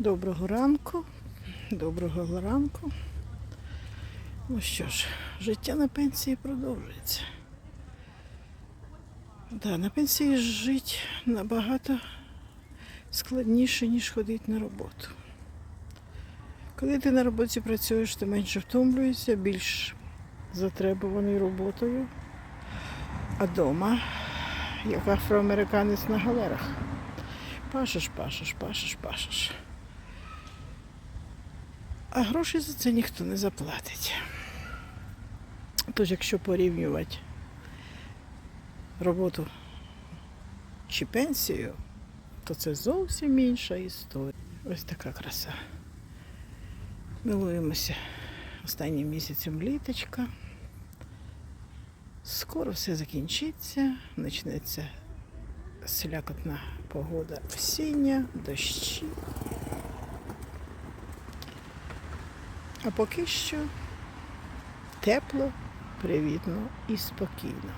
Доброго ранку. Доброго ранку. Ну що ж, життя на пенсії продовжується. Да, на пенсії жити набагато складніше, ніж ходити на роботу. Коли ти на роботі працюєш, ти менше втомлюєшся, більш затребуваний роботою. А вдома, як афроамериканець на галерах. Пашеш, пашеш, пашеш, пашеш. А грошей за це ніхто не заплатить. Тож, якщо порівнювати роботу чи пенсію, то це зовсім інша історія. Ось така краса. Милуємося останнім місяцем літочка. Скоро все закінчиться, почнеться слякотна погода осіння, дощі. А поки що тепло, привітно і спокійно.